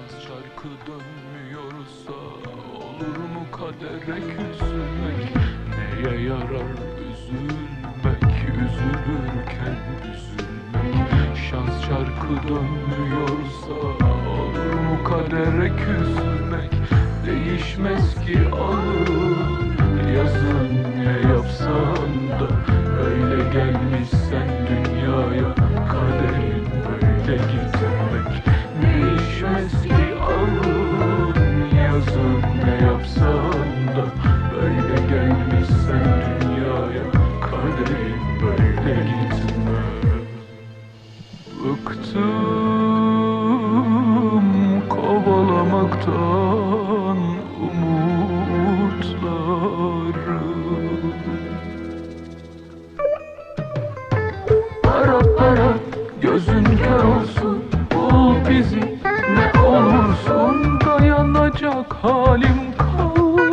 çarkı dönmüyorsa Olur mu kadere küsmek Neye yarar üzülmek? Üzülürken üzülmek. Şans çarkı dönmüyorsa Olur mu kadere küsmek Değişmez ki alın Yazın ne yapsan da Bıktım kovalamaktan umutları. Para para gözün kör olsun. Bul bizi ne olursun Dayanacak halim kalmadı.